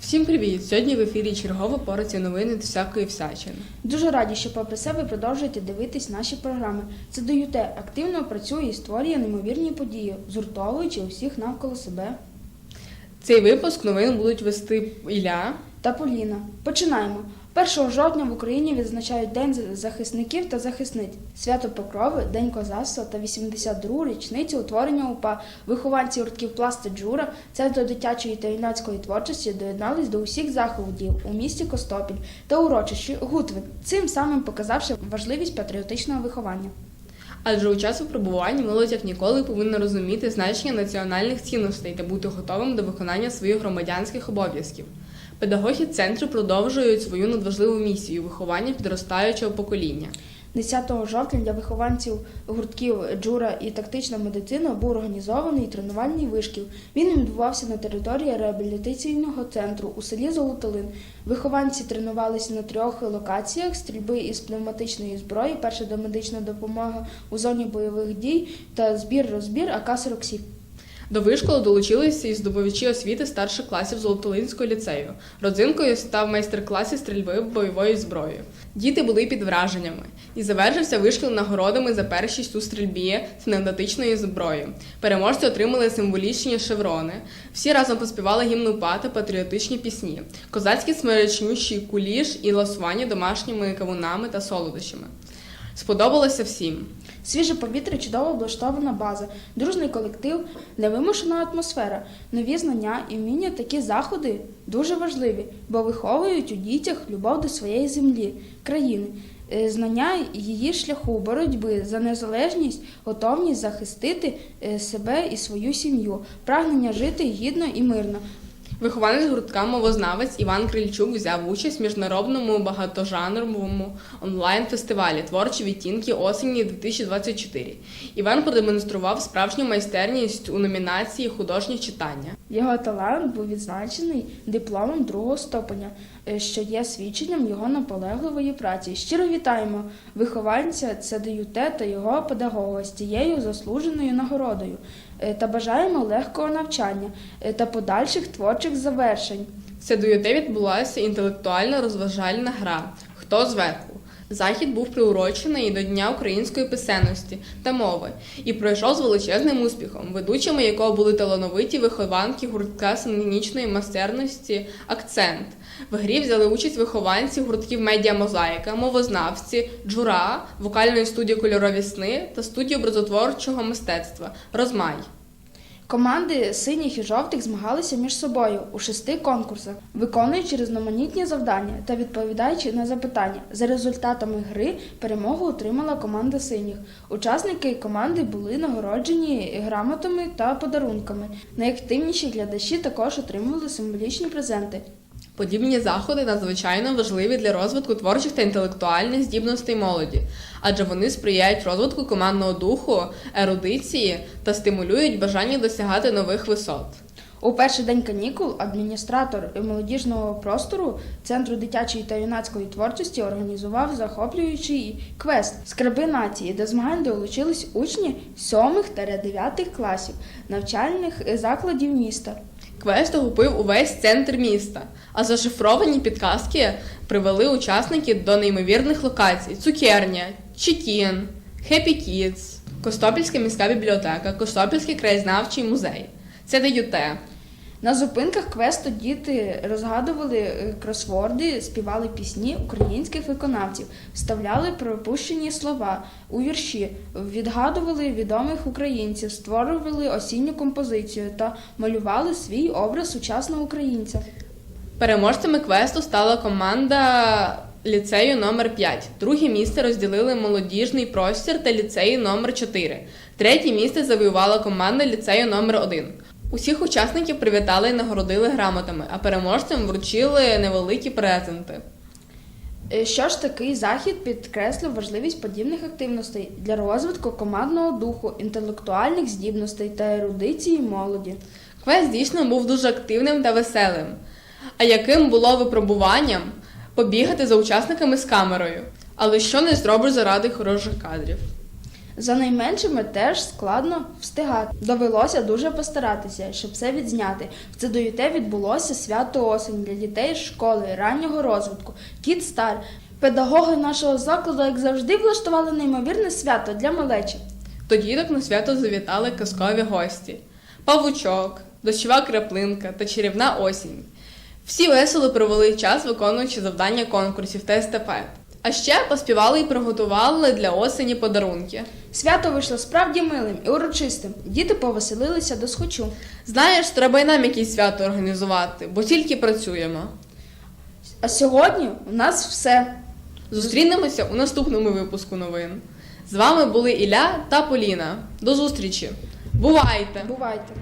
Всім привіт! Сьогодні в ефірі чергова порція новини та всякої всячини. Дуже раді, що попри себе ви продовжуєте дивитись наші програми. Це ДЮТ активно працює і створює неймовірні події, згуртовуючи усіх навколо себе. Цей випуск новин будуть вести Ілля. Та Поліна. Починаємо. 1 жовтня в Україні відзначають День захисників та захисниць, свято Покрови, День козацтва та 82-ру річницю утворення УПА. Вихованці гуртків Пласти Джура, Центру дитячої та юнацької творчості доєднались до усіх заходів у місті Костопіль та урочищі Гутвин, цим самим показавши важливість патріотичного виховання. Адже у час випробування молодь як ніколи повинна розуміти значення національних цінностей та бути готовим до виконання своїх громадянських обов'язків. Педагоги центру продовжують свою надважливу місію виховання підростаючого покоління. 10 жовтня для вихованців гуртків Джура і тактична медицина був організований тренувальний вишкіл. Він відбувався на території реабілітаційного центру у селі Золотолин. Вихованці тренувалися на трьох локаціях: стрільби із пневматичної зброї, перша домедична допомога у зоні бойових дій та збір-розбір АК-47. До вишколу долучилися і здобувачі освіти старших класів Золотолинського ліцею. Родзинкою став майстер-клас стрільби бойовою зброєю. Діти були під враженнями, і завершився вишкіл нагородами за першість у стрільбі з пневматичної зброї. Переможці отримали символічні шеврони. Всі разом поспівали гімн УПА та патріотичні пісні, козацькі смеречнющі куліш і ласування домашніми кавунами та солодощами. Сподобалося всім. Свіже повітря, чудово облаштована база, дружний колектив, невимушена атмосфера, нові знання і вміння такі заходи дуже важливі, бо виховують у дітях любов до своєї землі, країни, е, знання її шляху боротьби за незалежність, готовність захистити е, себе і свою сім'ю, прагнення жити гідно і мирно. Вихованець гуртка мовознавець Іван Крильчук взяв участь в міжнародному багатожанровому онлайн-фестивалі Творчі відтінки осені 2024. Іван продемонстрував справжню майстерність у номінації художнє читання. Його талант був відзначений дипломом другого ступеня, е, що є свідченням його наполегливої праці. Щиро вітаємо вихованця ЦДЮТ та його педагога з цією заслуженою нагородою та бажаємо легкого навчання е, та подальших творчих завершень. Це до відбулася інтелектуальна розважальна гра Хто зверху. Захід був приурочений до Дня української писемності та мови і пройшов з величезним успіхом, ведучими якого були талановиті вихованки гуртка сценічної майстерності Акцент. В грі взяли участь вихованці гуртків Медіа Мозаїка, мовознавці, джура, вокальної студії Кольорові сни та студії образотворчого мистецтва Розмай. Команди синіх і жовтих змагалися між собою у шести конкурсах, виконуючи різноманітні завдання та відповідаючи на запитання. За результатами гри перемогу отримала команда синіх. Учасники команди були нагороджені грамотами та подарунками. Найактивніші глядачі також отримували символічні презенти. Подібні заходи надзвичайно важливі для розвитку творчих та інтелектуальних здібностей молоді, адже вони сприяють розвитку командного духу, ерудиції та стимулюють бажання досягати нових висот. У перший день канікул адміністратор молодіжного простору Центру дитячої та юнацької творчості організував захоплюючий квест Скраби нації, де змагань долучились учні 7 та 9 класів навчальних закладів міста. Квест охопив увесь центр міста, а зашифровані підказки привели учасників до неймовірних локацій: Цукерня, Чекін, Хеппі Кідс, Костопільська міська бібліотека, Костопільський краєзнавчий музей. Це ДЮТ. На зупинках квесту діти розгадували е, кросворди, співали пісні українських виконавців, вставляли пропущені слова у вірші, відгадували відомих українців, створювали осінню композицію та малювали свій образ сучасного українця. Переможцями квесту стала команда ліцею номер 5 Друге місце розділили молодіжний простір та ліцеї номер 4 Третє місце завоювала команда ліцею номер 1 Усіх учасників привітали і нагородили грамотами, а переможцям вручили невеликі презенти. Е, Що ж такий захід підкреслив важливість подібних активностей для розвитку командного духу, інтелектуальних здібностей та ерудиції молоді. Квест дійсно був дуже активним та веселим. А яким було випробуванням побігати за учасниками з камерою? Але що не зробиш заради хороших кадрів? За найменшими теж складно встигати. Довелося дуже постаратися, щоб все відзняти. В ЦДЮТ відбулося свято осень для дітей школи раннього розвитку. Кіт Стар. Педагоги нашого закладу, як завжди, влаштували неймовірне свято для малечі. До діток на свято завітали казкові гості: павучок, дощова краплинка та чарівна осінь. Всі весело провели час, виконуючи завдання конкурсів та естафет. А ще поспівали і приготували для осені подарунки. Свято вийшло справді милим і урочистим. Діти повеселилися до схочу. Знаєш, треба й нам якісь свято організувати, бо тільки працюємо. А сьогодні у нас все. Зустрінемося у наступному випуску новин. З вами були Ілля та Поліна. До зустрічі! Бувайте! Бувайте!